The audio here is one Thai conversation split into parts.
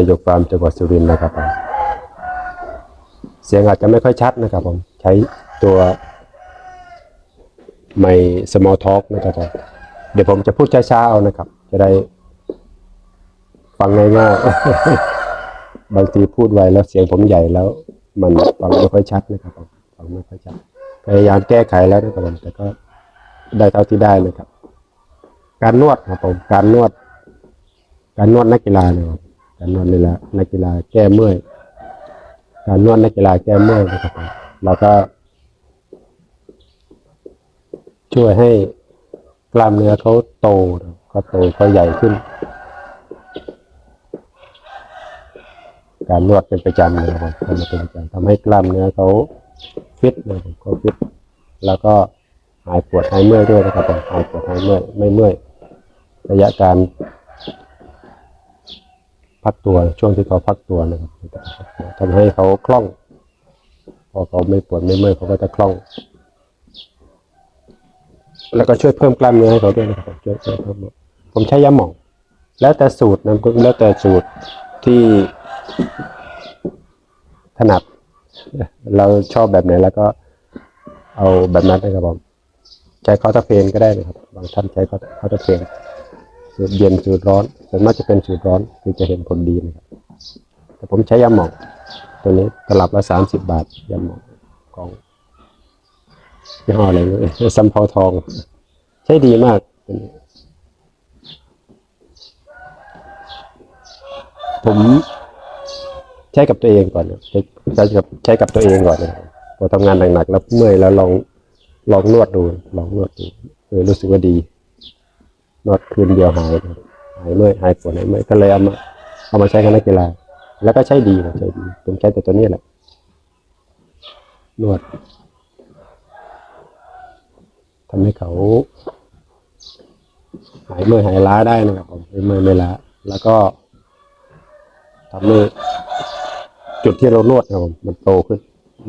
นายกฟาร์มจังหวัดสุรินทร์นะครับผมเสียงอาจจะไม่ค่อยชัดนะครับผม ใช้ตัวไมค์ small talk นะครับผมเดี๋ยวผมจะพูดช้าๆเอานะครับ จะได้ฟังง่ายๆ บางทีพูดไวแล้วเสียงผมใหญ่แล้ว มันฟังไม่ค่อยชัดนะครับผมฟังไม่ค่อยชัดพยายามแก้ไขแล้วนะครับผมแต่ก็ได้เท่าที่ได้นะครับ การนวดครับผม การนวด การนวดนักกีฬานะครับ การนวดนี่แหละนักกีฬาแก้เมื่อย การนวดนักกีฬาแก้เมื่อยนะครับผมเราก็ ช่วยให้กล้ามเนื้อเขาโตเขาโตเขาใหญ่ขึ้น การนวดเป็นประจำเลยนะครับทำเป็นประจำทำให้กล้ามเนื้อเขาฟิตนะครับเขาฟิต แล้วก็หายปวดหายเมื่อยด้วยนะครับผมหายปวดหายเมื่อยไม่เมื่อยระยะการ พักตัวช่วงที่เขาพักตัวนะครับทำให้เขาคล่อง พอเขาไม่ปวดไม่เมื่อยเขาก็จะคล่อง แล้วก็ช่วยเพิ่มกล้ามเนื้อให้เขาด้วยนะครับช่วยเพิ่มผมใช้ยาหม่อง แล้วแต่สูตรนะแล้วแต่สูตรที่ถนัด เราชอบแบบไหนแล้วก็เอาแบบนั้นนะครับผมใช้คอร์ตเพนก็ได้นะครับ บางท่านใช้คอร์ตเพน สูตรเย็นสูตรร้อนส่วนมากจะเป็นสูตรร้อนคือจะเห็นผลดีนะครับแต่ผมใช้ยาหมองตัวนี้ตลับละสามสิบบาทยาหมองของยี่ห้ออะไรเลยซัมพอทอง ใช้ดีมากตัวนี้ผมใช้กับตัวเองก่อนใช้ใช้กับใช้กับตัวเองก่อนนะพอทำงานหนักๆแล้วเมื่อยแล้วลองลองนวดดู ลองนวดดูเออรู้สึกว่าดี นวดคืนเดียวหายหายเมื่อยหายปวดหายเมื่อยก็เลยเอามาเอามาใช้กับนักกีฬาแล้วก็ใช้ดีนะใช้ดีผมใช้แต่ตัวนี้แหละนวดทำให้เขาหายเมื่อยหายล้าได้นะครับผมไม่เมื่อยไม่ล้าแล้วก็ทำให้จุดที่เรานวดนะครับผมมันโตขึ้น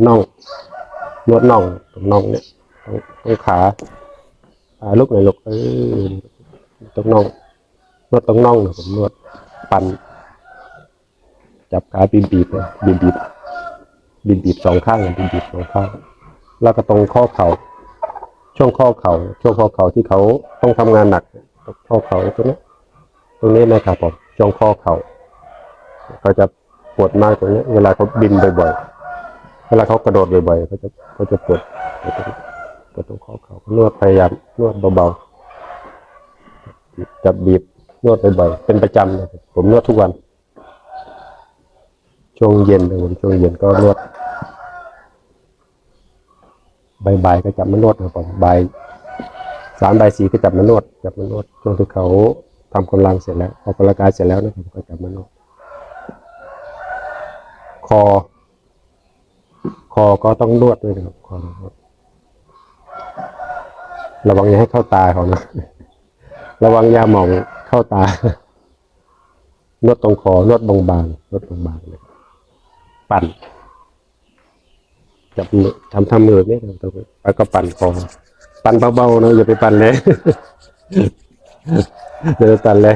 น่องนวดน่องตรงน่องเนี่ยตรงตรงขาขาลุกหน่อยลุกเออ ตรงน่องนวดตรงน่องนะผมนวดปั่นจับขาบีบบีบเลยบีบบีบบีบบีบสองข้างบีบบีบสองข้าง แล้วก็ตรงข้อเข่า ช่วงข้อเข่า ช่วงข้อเข่าที่เขาต้องทำงานหนักข้อเข่าตรงนี้ตรงนี้นะครับผมช่วงข้อเข่าเขาจะปวดมากตรงนี้ เวลาเขาบินบ่อยๆเวลาเขากระโดดบ่อยๆเขาจะเขาจะปวดปวดตรงข้อเข่านวดพยายามนวดเบาๆ จับบีบนวดบ่อยๆเป็นประจำนะครับผมนวดทุกวัน ช่วงเย็นผมช่วงเย็นก็นวดบ่ายๆก็จับมานวดนะครับผมบ่ายสามบ่ายสี่ก็จับมานวดจับมานวดช่วงที่เขาทำกำลังเสร็จแล้วออกกำลังกายเสร็จแล้วนะครับก็จับมานวดคอ คอก็ต้องนวดด้วยนะครับคอระวังอย่าให้เข้าตาเขานะ ระวังยาหมองเข้าตานวดตรงคอนวดบางๆนวดบางๆเลยปั่นจับมือทำทำมือเนี่ยทำแล้วก็ปั่นคอ ปั่นเบาๆนะอย่าไปปั่นเลยเดี๋ยวปั่นเลย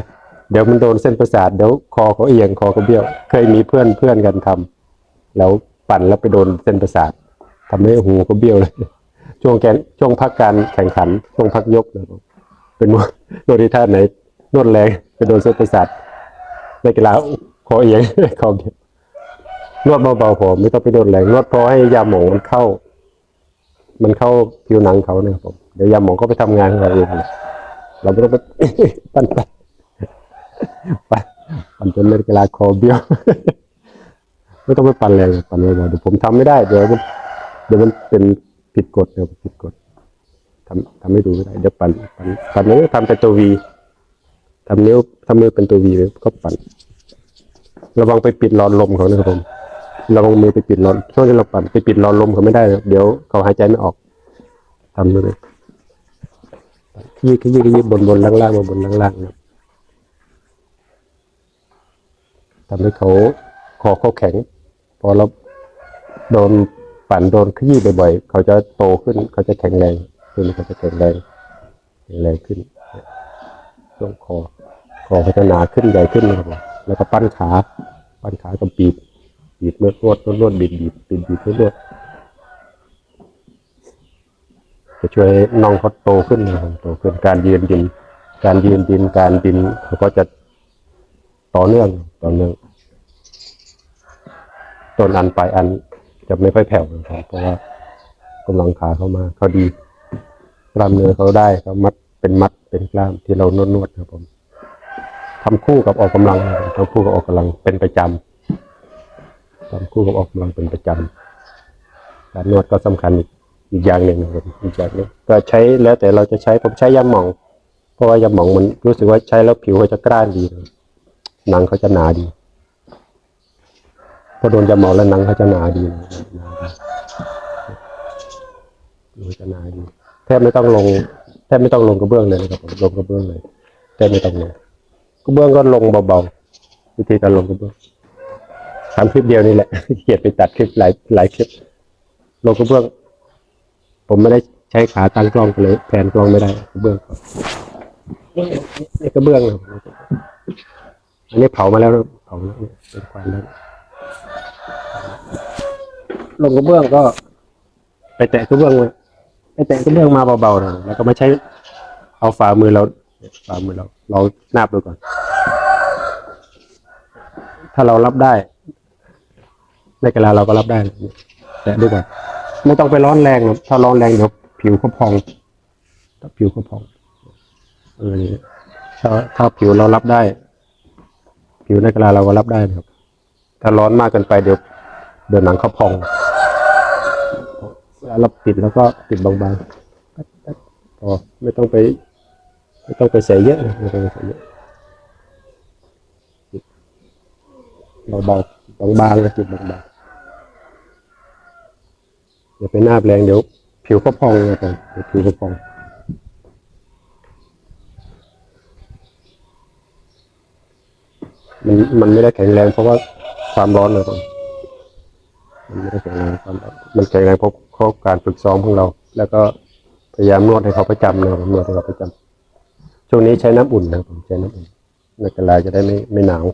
เดี๋ยวมันโดนเส้นประสาทเดี๋ยวคอเขาเอียงคอเขาเบี้ยว เคยมีเพื่อนเพื่อนกันทำแล้วปั่นแล้วไปโดนเส้นประสาททำให้หูเขาเบี้ยวเลย ช่วงแกนช่วงพักการแข่งขัน ช่วงพักยกนะเป็นน วดนที่ท่าไหนนวดแรงไปโดนเส้นประสาทในกีฬาคอเอียงคอเบี้ยวนวดเบาๆพอไม่ต้องไปนวดแรงนวดพอให้ยาหมองมันเข้า มันเข้าผิวหนังเขาเนี่ยผมเดี๋ยวยาหมองก็ไปทำงานของเราเองเลยเราไม่ต้องไปปั่นไปปั่นปั่นจนเล่นกีฬาคอเบี้ยวไม่ต้องไปปั่นแรงปั่นเบาๆเดี๋ยวผมทำไม่ได้เดี๋ยวมันเดี๋ยวมันเป็นผิดกฎเดี๋ยวผิดกฎ ทำทำให้ดูไม่ได้เดี๋ยวปั่นปั่นปั่นนิ้วทำเป็นตัววีทำนิ้วทำมือเป็นตัววีเลยก็ปั่น ระวังไปปิดหลอดลมเขานะครับผมระวังมือไปปิดหลอดช่วงที่เราปั่นไปปิดหลอดลมเขาไม่ได้นะเดี๋ยวเขาหายใจไม่ออกทำเลยยี่ขยี้ขยี้บนบนล่างล่างมาบนล่างล่างนะครับทำให้เขาคอเขาแข็ง พอเราโดนปั่นโดนขยี้บ่อยๆ เขาจะโตขึ้นเขาจะแข็งแรง ขึ้นเขาจะแข็งแรงแข็งแรงขึ้นช่วงคอคอเขาจะหนาขึ้นใหญ่ขึ้นนะครับผมแล้วก็ปั้นขาปั้นขาก็บีบบีบนวดนวดนวดนวดบีบบีบบีบบีบนวดนวดจะช่วยให้องเขาโตขึ้นนะครับโตขึ้นการยืนดิน การยืนดินการดินเขาก็จะต่อเนื่องต่อเนื่องต้นอันปลายอันจะไม่ค่อยแผ่วนะครับเพราะว่ากำลังขาเขามาเขาดี กล้ามเนื้อเขาได้เขามัดเป็นมัดเป็นกล้ามที่เรานวดนวดครับผมทำคู่กับออกกำลังนะครับทำคู่กับออกกำลังเป็นประจำทำคู่กับออกกำลังเป็นประจำการนวดก็สำคัญอีกอย่างหนึ่งครับอีกอย่างหนึงก็ใช้แล้วแต่เราจะใช้ผมใช้ยาหมอง เพราะว่ายาหมองมันรู้สึกว่าใช้แล้วผิวเขาจะกร้านดีหนังเขาจะหนาดีพอโดนยาหมองแล้วหนังเขาจะหนาดีหนาดีผิวเขาจะหนาดี แทบไม่ต้องลง แทบไม่ต้องลงกระเบื้องเลยนะครับผมลงกระเบื้องเลยแทบไม่ต้องลงกระเบื้องก็ลงเบาๆวิธีการลงกระเบื้องทำคลิปเดียวนี่แหละเกียดไปตัดคลิปหลายหลายคลิปลงกระเบื้อง ผมไม่ได้ใช้ขาตั้งกล้องไปเลยแผนกล้องไม่ได้กระเบื้องนี่กระเบื้องนะอันนี้เผามาแล้วเผาแล้วเนี่ยเป็นควันแล้วลงกระเบื้องก็ ไปแตะกระเบื้องมา ไปแตะกระเบื้องมาเบาๆนะแล้วก็ไม่ใช้เอาฝ่ามือเราฝ่ามือเรา เรานาบดูก่อน ถ้าเรารับได้ในกะลาเราก็รับได้แตะดูก่อนไม่ต้องไปร้อนแรงนะถ้าร้อนแรงเดี๋ยวผิวเขาพองถ้าผิวเขาพองเออนี่ถ้าถ้าผิวเรารับได้ ผิวในกะลาเราก็รับได้นะครับถ้าร้อนมากเกินไปเดี๋ยวเดี๋ยวหนังเขาพอง เวลาเราปิดแล้วก็ปิดบางๆพอไม่ต้องไป ไม่ต้องไปใส่เยอะนะไม่ต้องไปใส่เยอะปิดเบาๆบางๆนะปิดบางๆอย่าไปหน้าแรงเดี๋ยว ผิวก็พองนะครับเดี๋ยวผิวก็พองมันมันไม่ได้แข็งแรงเพราะว่าความร้อนนะครับมันไม่ได้แข็งแรงความร้อนมันแข็งแรงเพราะเพราะการฝึกซ้อมของเรา แล้วก็พยายามนวดให้เขาประจำนะครับนวดให้เขาประจำช่วงนี้ใช้น้ำอุ่นนะครับผมใช้น้ำอุ่นในกะลาจะได้ไม่ไม่หนาว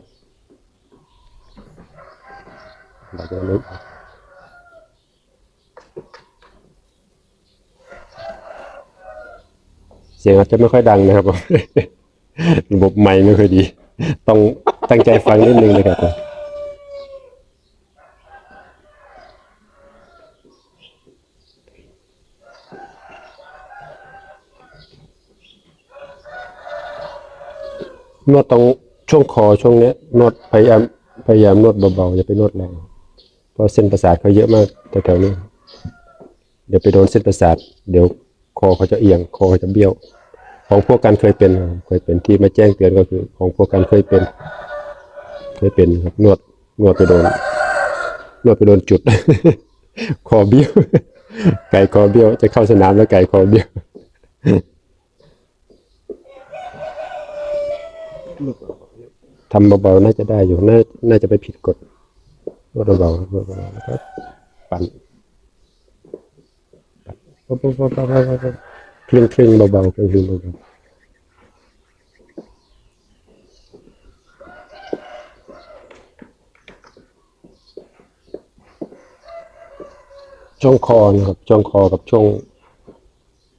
เราจะไม่เสียงอาจจะไม่ค่อยดังนะครับผมระบบไมค์ไม่ค่อยดี ต้องตั้งใจฟังนิดนึงนะครับ นวดตรงช่วงคอช่วงเนี้ยนวดพยายามพยายามนวดเบาๆอย่าไปนวดแรงเพราะเส้นประสาทเขาเยอะมากแถวๆนี้ เดี๋ยวไปโดนเส้นประสาท เดี๋ยวคอเขาจะเอียงคอเขาจะเบี้ยว ของพวกกันเคยเป็นเคยเป็นที่มาแจ้งเตือนก็คือ ของพวกกันเคยเป็น เคยเป็นครับนวดนวดไปโดนนวดไปโดนจุด คอเบี้ยว ไก่คอเบี้ยว จะเข้าสนามแล้วไก่คอเบี้ยว ทำเบาๆน่าจะได้อยู่ น่าน่าจะไปผิดกฎวดเบาๆเบาๆแล้วก็ปั่นปั่นปั๊บๆๆๆๆคลึงคลึงๆเบาๆคลึงคลึงเบาๆช่วงคอนะครับช่วงคอกับช่วง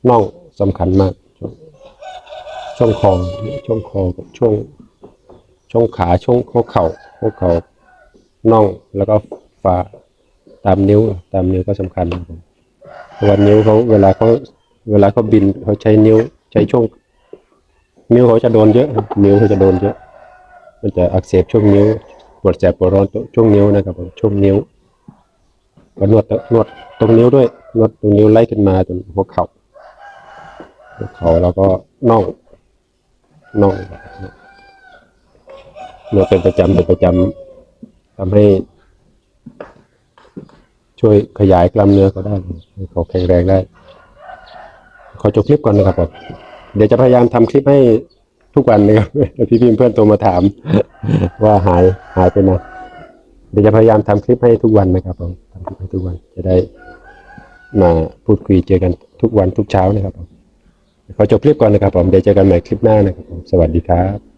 น่องสำคัญมาก ช่วงช่วงคอช่วงคอกับช่วง ช่วงขาช่วงหัวเข่าหัวเข่าน่องแล้วก็ฝ่าตามนิ้ว ตามนิ้วก็สำคัญนะครับผมเพราะว่านิ้วเขาเวลาเขาเวลาเขาบินเขาใช้นิ้วใช้ช่วง นิ้วเขาจะโดนเยอะ นิ้วเขาจะโดนเยอะ มันจะอักเสบช่วงนิ้วปวดแสบปวดร้อนช่วงนิ้วนะครับผมช่วงนิ้วก็นวดนวดตรงนิ้วด้วยนวดตรงนิ้วไล่ขึ้นมาจนหัวเข่าหัวเข่าแล้วก็น่องน่อง นวดเป็นประจำเป็นประจำทำให้ช่วยขยายกล้ามเนื้อเขาได้เขาแข็งแรงได้ ขอจบคลิปก่อนนะครับผมเดี๋ยวจะพยายามทำคลิปให้ทุกวันนะครับพี่พิมเพื่อนโทรมาถาม ว่าหายหายไปนะเดี๋ยวจะพยายามทำคลิปให้ทุกวันนะครับผมทำคลิปให้ทุกวันจะได้มาพูดคุยเจอกันทุกวันทุกเช้านะครับผมขอจบคลิปก่อนนะครับผมเดี๋ยวเจอกันใหม่คลิปหน้านะครับผมสวัสดีครับ